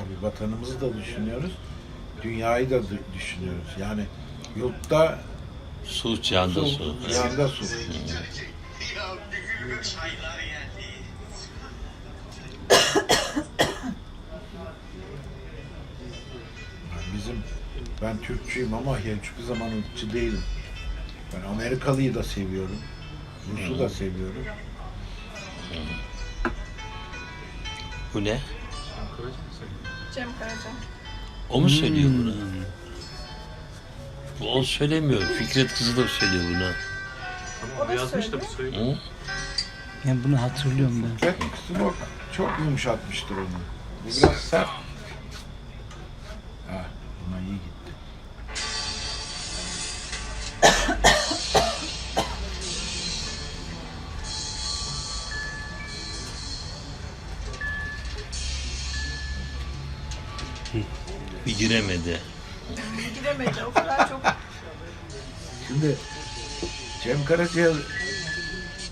tabii vatanımızı da düşünüyoruz. Dünyayı da dü- düşünüyoruz. Yani yurtta Su, canda su, su. yanda su. Bizim ben Türkçüyüm ama hiçbir zaman ırkçı değilim. Ben Amerikalıyı da seviyorum. Rus'u da seviyorum. Bu ne? Cem Karaca. O mu söylüyor bunu? Bu o söylemiyor. Fikret kızı da söylüyor bunu. O da söylüyor. Hı? Yani bunu hatırlıyorum ben. Red Smoke çok yumuşatmıştır onu. Bu biraz sert. Giremedi. Giremedi. O kadar çok Şimdi Cem Karaca'ya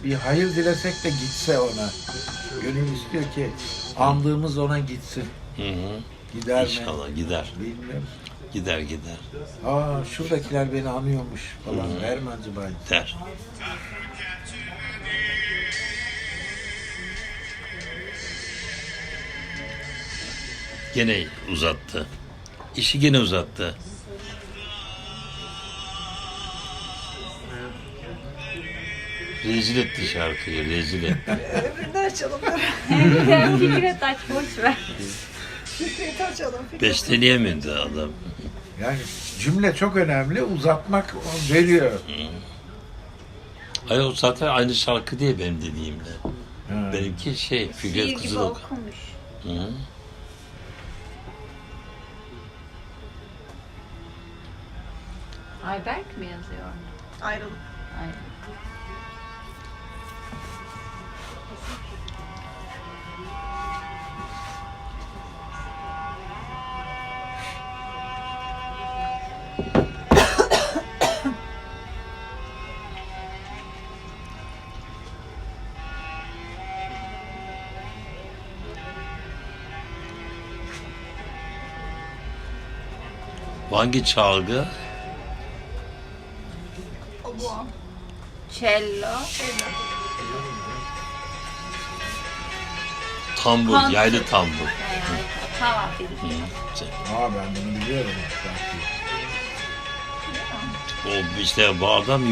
bir hayır dilesek de gitse ona. Gönül istiyor ki andığımız ona gitsin. Hı hı. Gider mi? İnşallah gider. Bilmiyorum. Gider gider. Aa şuradakiler beni anıyormuş falan. Ermancı Bay. Der. Gene uzattı. İşi gene uzattı. Rezil etti şarkıyı, rezil etti. öbürünü açalım. dur. Fikret aç boş ver. Fikret'i açalım. Fikret. Besteleyemedi adam. Yani cümle çok önemli. Uzatmak veriyor. Hayır o zaten aynı şarkı değil benim dediğimde. Ha. Benimki şey, Fikret gibi Kızılok. okumuş. Hı. Ayberk mi yazıyor? Ayrılık. Bu hangi çalgı? Cello. Tambur, Pantı. yaylı tambur. Yani, tamam Hı. bildim. Aa ben bunu biliyorum. o işte bu adam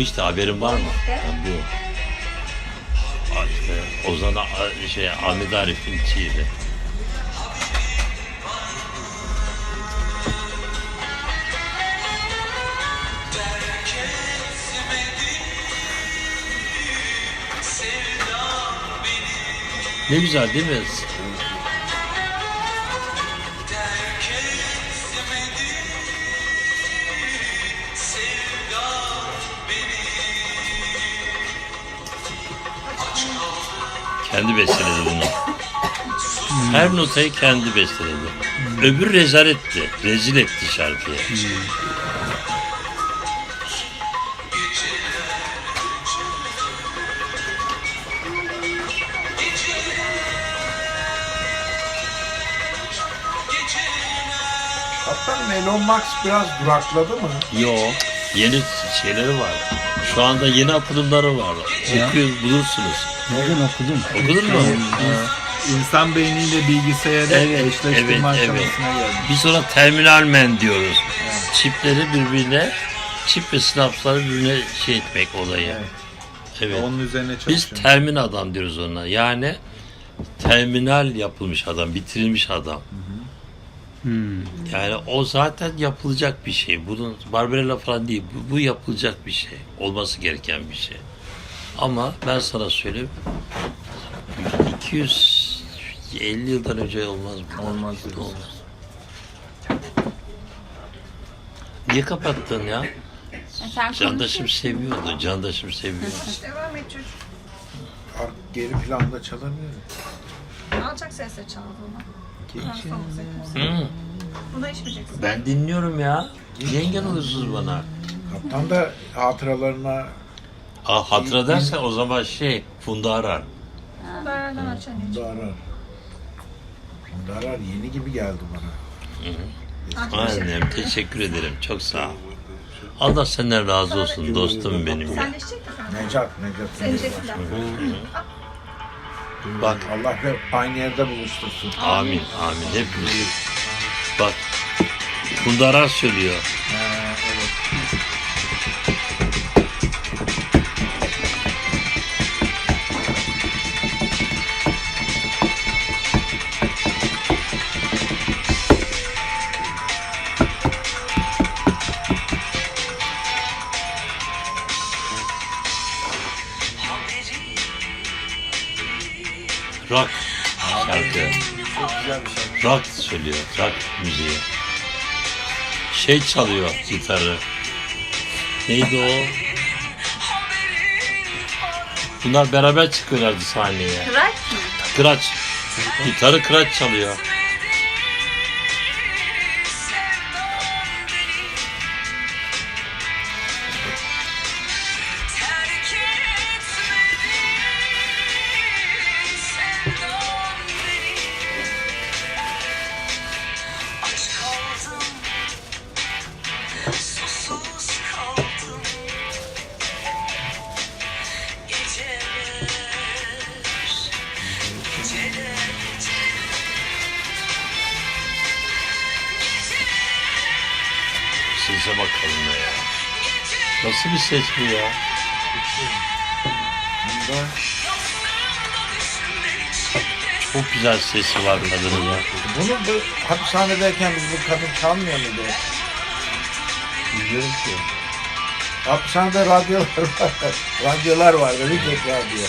işte haberin var mı? Ha, bu. Aa, işte Ozan A- şey Ahmet Arif'in şiiri. Ne güzel değil mi? Kendi besteledi bunu. Her notayı kendi besteledi. Öbür rezaletti. Rezil etti şarkıyı. Hatta Melon Max biraz durakladı mı? Yo, yeni şeyleri var. Şu anda yeni atılımları var. Okuyun bulursunuz. Bugün okudum. Okudun mu? İnsan beyniyle bilgisayarı Evet, eşleştirme evet, evet. aşamasına geldi. Biz ona terminal men diyoruz. Çipleri birbirine, çip ve snapsları birbirine şey etmek olayı. Evet. Onun üzerine Biz çalışıyorum. termin adam diyoruz ona. Yani terminal yapılmış adam, bitirilmiş adam. Hmm. Yani o zaten yapılacak bir şey. Bunun Barbarella falan değil. Bu, bu yapılacak bir şey. Olması gereken bir şey. Ama ben sana söyleyeyim. 250 yıldan önce olmaz bu. Olmaz. Olmaz. Niye kapattın ya? Sen Candaşım seviyordu. Candaşım seviyordu. Devam et çocuk. Ar- Geri planda çalamıyorum. Alçak sesle çal bunu. Ha, soğuk zeytin. Hı, Bunu içmeyeceksin. ben dinliyorum ya. Niye engel oluyorsunuz bana? Kaptan da hatıralarına Aa, hatıra derse o zaman şey Funda arar. Darardan aç anneciğim. da arar. Da arar yeni gibi geldi bana. Annem teşekkür ederim. Çok sağ ol. Allah senden razı olsun dostum benim ya. Necat, Necat. De. Bak Allah hep aynı yerde buluştursun. amin amin hepimiz. Bak Funda arar söylüyor. Ha, Rock şarkı. Rock söylüyor. Rock müziği. Şey çalıyor gitarı. Neydi o? Bunlar beraber çıkıyorlardı sahneye. Kıraç mı? Kıraç. Gitarı kıraç çalıyor. Ses bu ya? Bunda Çok güzel sesi var kadının ya. bunu bu hapishanedeyken biz bu kadın çalmıyor muydu? Biliyorum ki. Hapishanede radyolar var. radyolar vardı. Bir tek radyo.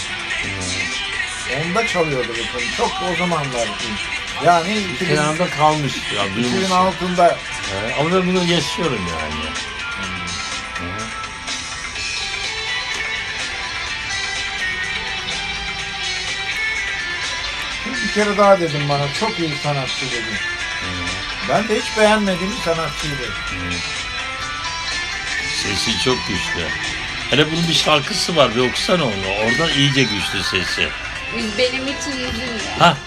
Onda çalıyordu bu kadın. Çok o zamanlar. Yani 2000, Kenarda kalmış ya. duymuşsun. 2006'da He, Ama ben bunu yaşıyorum yani. Bir kere daha dedim bana çok iyi sanatçı dedim. Ben de hiç beğenmediğim sanatçıydı. Sesi çok güçlü. Hele bunun bir şarkısı var. Bir okusana onu. Orada iyice güçlü sesi. Biz benim için yüzüm ya. Ha.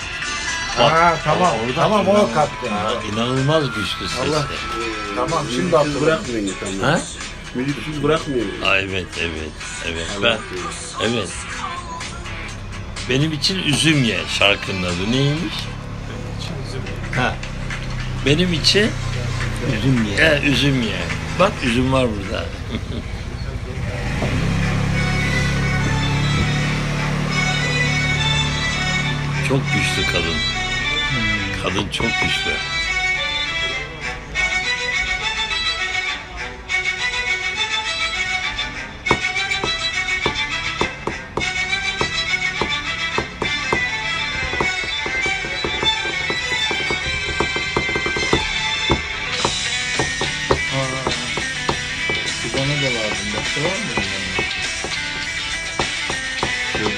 Bak, Ha tamam. orada tamam o inan- kattı. Ha, inanılmaz güçlü sesi. Allah. Tamam şimdi Siz hatırladım. bırakmayın insanları. Ha? Müziksiz bırakmıyor. Ha, evet, evet, evet. Ben, evet. Benim için üzüm ye şarkının adı neymiş? Ha. Benim için Üzüm ye. e, üzüm ye. Bak üzüm var burada. çok güçlü kadın. Kadın çok güçlü.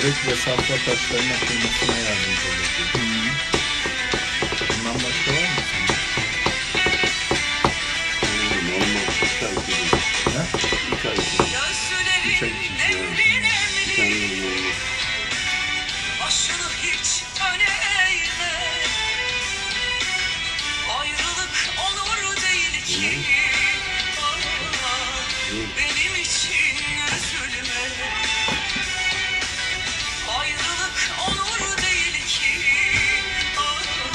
Böbrek ve safra taşlarının atılmasına yardımcı olur. Bundan başka var mı? Normal. Ay ay ay tane normal. Başını hiç öne eğme Ayrılık olur değil ki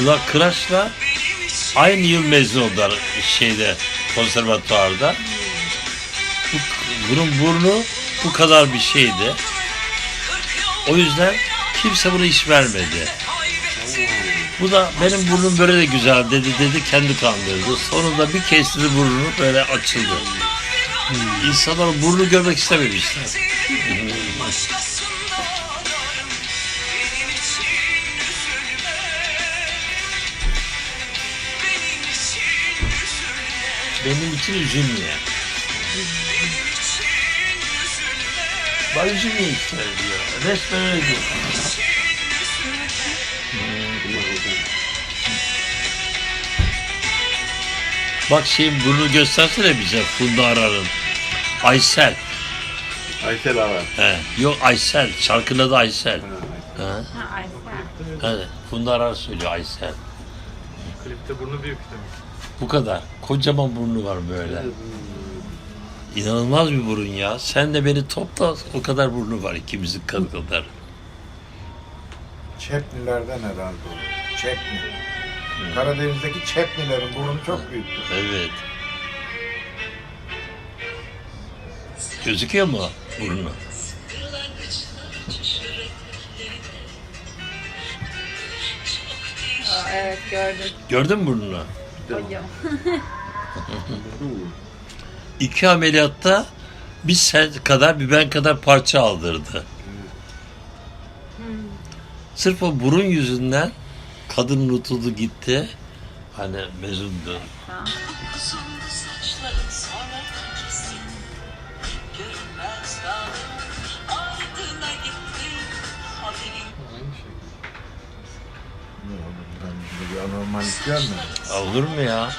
Benim için aynı yıl mezun oldular şeyde konservatuvarda. Bu, bunun burnu bu kadar bir şeydi. O yüzden kimse buna iş vermedi. Bu da benim burnum böyle de güzel dedi dedi kendi kandırdı. Sonunda bir kestirdi burnunu böyle açıldı. İnsanlar burnu görmek istememişler. Başkasından Benim için üzülme Bak işte diyor. Resmen öyle diyor. Bak şeyin bunu göstersene bize Funda Arar'ın. Aysel. Aysel Ağa. He. Yok Aysel. Şarkının adı Aysel. He. Ha, Aysel. Evet. Funda Arar söylüyor Aysel. Klipte burnu büyük demek. Bu kadar. Kocaman burnu var böyle. İnanılmaz bir burun ya. Sen de beni topla o kadar burnu var ikimizin kadar. Çepnilerden herhalde o. Çepni. Karadeniz'deki Çepnilerin burnu çok büyüktür. Evet. Gözüküyor mu burnu? Aa, evet gördüm. Gördün mü burnunu? Hocam. İki ameliyatta bir sen kadar bir ben kadar parça aldırdı. Sırf o burun yüzünden kadın unutuldu gitti. Hani mezundu. Anormallik görmedim. Olur mu ya?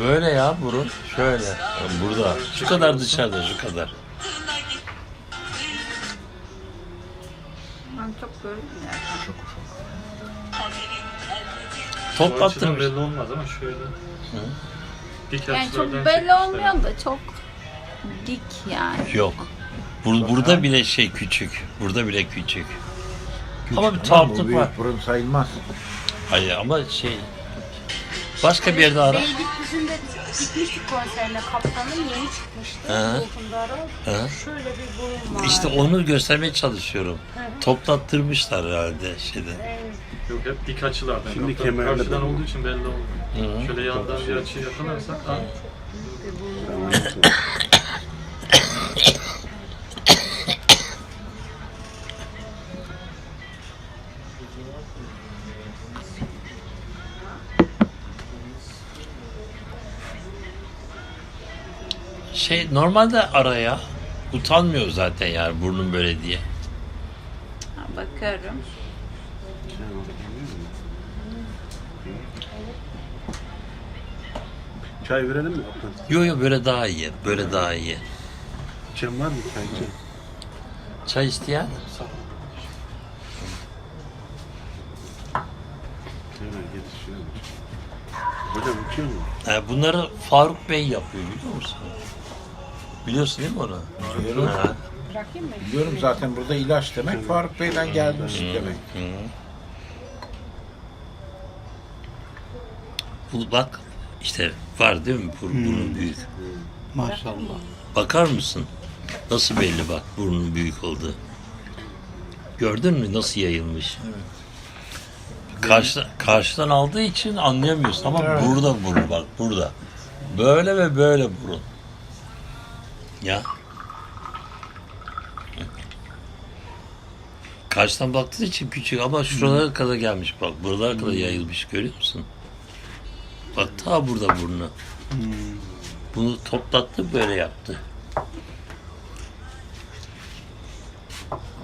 Böyle ya burun. Şöyle. Burada. Şu kadar dışarıda şu kadar. Ben çok Bu açıdan Toplattırmış. belli olmaz ama şöyle. Dik Yani açılardan çok belli çekmişler. olmuyor da çok dik yani. Yok. Bur- burada bile şey küçük. Burada bile küçük. Ama bir tuhaflık var. burun sayılmaz. Hayır ama şey başka bir yerde ara. Beylikdüzü'nde gitmiştik konserine kaptanım yeni çıkmıştı. Hı. Dokundara. Hı. Şöyle bir burun var. İşte onu göstermeye çalışıyorum. Toplattırmışlar herhalde şeyde. Yok hep dik açılardan. Şimdi Kaptan kemerde Karşıdan de- olduğu için belli olmuyor. Hı. Şöyle yandan bir açı yakalarsak ha, Şey normalde araya utanmıyor zaten yani burnum böyle diye. Ha, bakıyorum. Çay verelim mi kaptan? Yo yo böyle daha iyi. Böyle daha iyi. Çay var mı çay? çay? Çay isteyen? Hemen yetişiyorum. Hocam mu? Ha, bunları Faruk Bey yapıyor biliyor musun? Biliyorsun değil mi onu? Biliyorum. Ha. Bırakayım mı? Biliyorum zaten burada ilaç demek Faruk Bey'den gelmiş demek. Hı. Bu bak işte var değil mi? Bur- Burnu büyük. Maşallah. Bakar mısın? Nasıl belli bak burnun büyük oldu. Gördün mü nasıl yayılmış? Karşı, karşıdan aldığı için anlayamıyorsun ama Evet. burada burun bak burada. Böyle ve böyle burun. Ya. Karşıdan baktığı için küçük ama şuralara kadar gelmiş bak. Buralara kadar yayılmış görüyor musun? Bak ta burada burnu. Bunu toplattı böyle yaptı.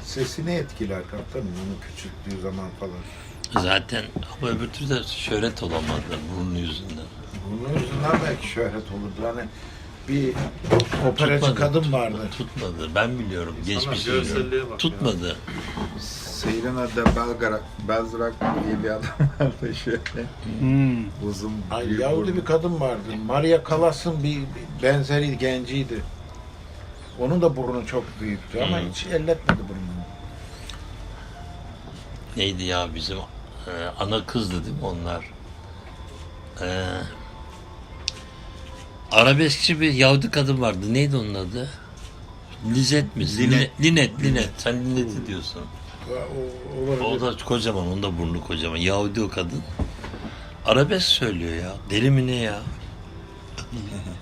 Sesini etkiler kaptanım onu küçülttüğü zaman falan. Zaten ama öbür türlü de şöhret olamadı burnu yüzünden. Bunun yüzünden belki şöhret olurdu. Hani bir operacı Tutmadı, kadın vardı. Tutmadı. Ben biliyorum. Geçmiş görselliğe biliyorum. bak Tutmadı. Selena de Belgra, Belzrak diye bir adam vardı şöyle. Hmm. Uzun Ay, büyük Yahudi burnu. bir kadın vardı. Maria Callas'ın bir bir benzeri genciydi. Onun da burnu çok büyüktü ama Hı. hiç elletmedi burnunu. Neydi ya bizim e, ana kızdı değil mi onlar? E, arabeskçi bir Yahudi kadın vardı. Neydi onun adı? Lizet mi? Linet. Linet, Linet. Sen Linet'i diyorsun. O, O da kocaman, onun da burnu kocaman. Yahudi o kadın. Arabesk söylüyor ya. Deli mi ne ya?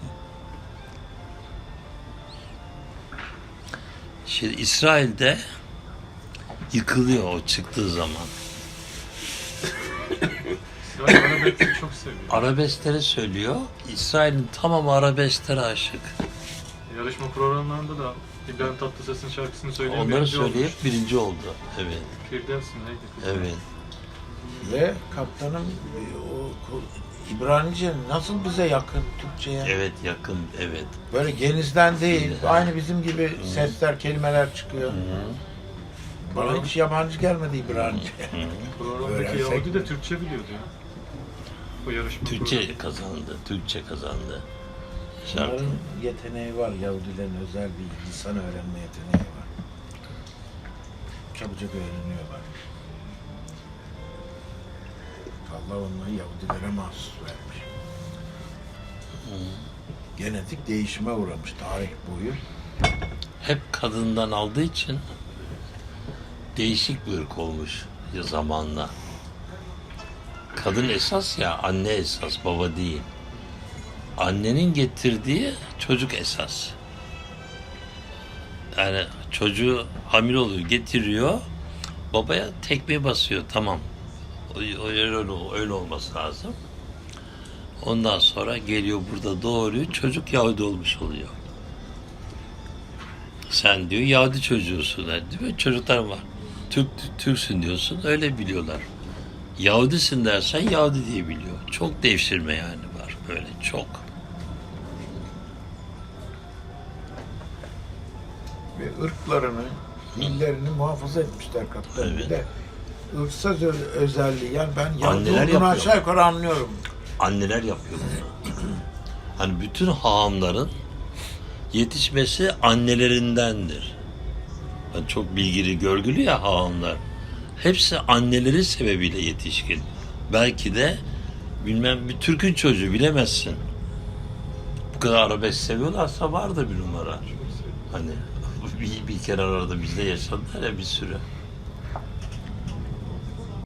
Şey, İsrail'de yıkılıyor o çıktığı zaman. İsrail Arabesk'i çok seviyor. Arabeskleri söylüyor. İsrail'in tamamı arabesklere aşık. Yarışma programlarında da İbrahim Tatlıses'in şarkısını söyleyen Onları birinci söyleyip olmuş. birinci oldu. Evet, Firdevs mi neydi? evet. Ve kaptanım o İbranice nasıl bize yakın Türkçe'ye? Evet yakın evet. Böyle genizden değil, Hı. aynı bizim gibi sesler, kelimeler çıkıyor. Bana hiç yabancı gelmedi İbranice. Programdaki Yahudi de Türkçe biliyordu ya. O yarışma Türkçe kazandı. Türkçe kazandı. Şarkı. Bunların yeteneği var, Yahudilerin özel bir lisan öğrenme yeteneği var. Çabucak öğreniyorlar. Allah onları Yahudilere mahsus vermiş. Genetik değişime uğramış tarih boyu. Hep kadından aldığı için değişik bir ırk olmuş ya zamanla. Kadın esas ya, anne esas, baba değil. Annenin getirdiği çocuk esas. Yani çocuğu hamile oluyor, getiriyor, babaya tekme basıyor, tamam. O, öyle, öyle olması lazım. Ondan sonra geliyor burada doğuruyor, çocuk Yahudi olmuş oluyor. Sen diyor Yahudi çocuğusun. Değil mi? Çocuklar var. Türk, Türksün diyorsun. Öyle biliyorlar. Yahudisin dersen Yahudi diye biliyor. Çok devşirme yani var. Böyle çok. Ve ırklarını, dillerini muhafaza etmişler. Bir Evet. de ırksal ö- özelliği. Yani ben Yahudi Anneler olduğunu yapıyor. aşağı yukarı anlıyorum. Anneler yapıyor bunu. Hani bütün hahamların yetişmesi annelerindendir. Yani çok bilgili, görgülü ya hahamlar. Hepsi anneleri sebebiyle yetişkin. Belki de bilmem bir Türk'ün çocuğu bilemezsin. Bu kadar arabesk seviyorlarsa var da bir numara. Hani bir, bir kere arada bizde yaşadılar ya bir süre.